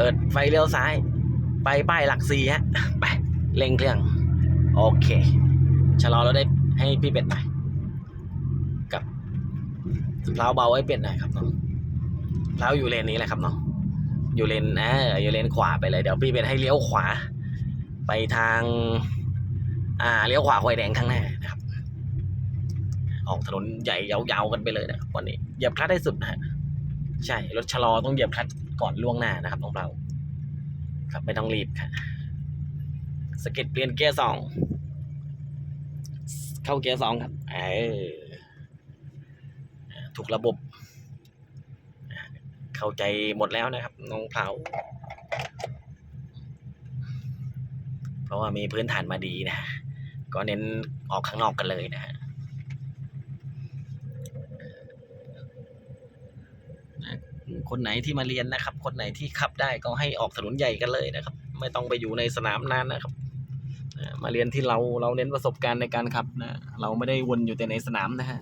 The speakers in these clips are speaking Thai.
เปิดไฟเลี้ยวซ้าย ไปป้ายหลักสี่ฮะ ไปเร่งเครื่อง โอเค ชะลอเราได้ให้พี่เป็ดหน่อย กับเราเบาให้เป็ดหน่อยครับน้องเราอยู่เลนนี้แหละครับน้อง อยู่เลนเอออยู่เลนขวาไปเลย เดี๋ยวพี่เป็ดให้เลี้ยวขวา ไปทาง อ่า เลี้ยวขวาไฟแดงข้างหน้านะครับ ออกถนนใหญ่ยาวๆกันไปเลยนะครับวันนี้ เหยียบคลัตช์ได้สุดนะฮะ ใช่ รถชะลอต้องเหยียบคลัตช์ ก่อนล่วงหน้านะครับน้องเราครับไม่ต้องรีบค่ะสกิดเปลี่ยนเกียร์สองเข้าเกียร์สองครับเออถูกระบบ เข้าใจหมดแล้วนะครับน้องเพลาเพราะว่ามีพื้นฐานมาดีนะ ก็เน้นออกข้างนอกกันเลยนะฮะ คนไหนที่มาเรียนนะครับ คนไหนที่ขับได้ก็ให้ออกถนนใหญ่กันเลยนะครับ ไม่ต้องไปอยู่ในสนามนานนะครับมาเรียนที่เราเราเน้นประสบการณ์ในการขับนะเราไม่ได้วนอยู่แต่ในสนามนะฮะ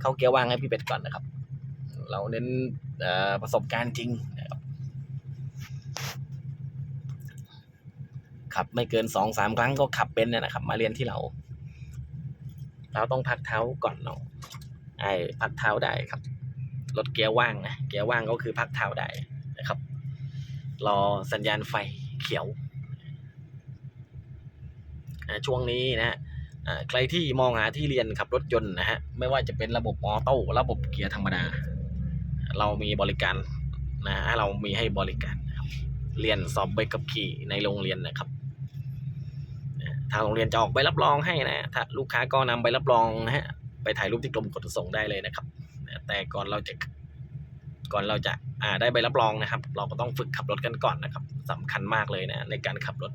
เข้าเกียร์ว่างให้พี่เป็ดก่อนนะครับ เราเน้นประสบการณ์จริงนะครับขับไม่เกินสองสามครั้งก็ขับเป็นนะครับ มาเรียนที่เรา เราต้องพักเท้าก่อนเนาะไอ้พักเท้าได้ครับ รถเกียร์ว่างนะเกียร์ว่างก็คือพักเท้าได้นะครับ รอสัญญาณไฟเขียวช่วงนี้นะฮะใครที่มองหาที่เรียนขับรถยนต์นะฮะไม่ว่าจะเป็นระบบออโต้ระบบเกียร์ธรรมดา เรามีบริการนะเรามีให้บริการเรียนสอบใบขับขี่ในโรงเรียนนะครับทางโรงเรียนจะออกใบรับรองให้นะถ้าลูกค้าก็นำใบรับรองนะฮะไปถ่ายรูปที่กรมขนส่งได้เลยนะครับ แต่ก่อนเราจะก่อนเราจะาได้ใบรับรองนะครับ เราก็ต้องฝึกขับรถกันก่อนนะครับสำคัญมากเลยนะในการขับรถ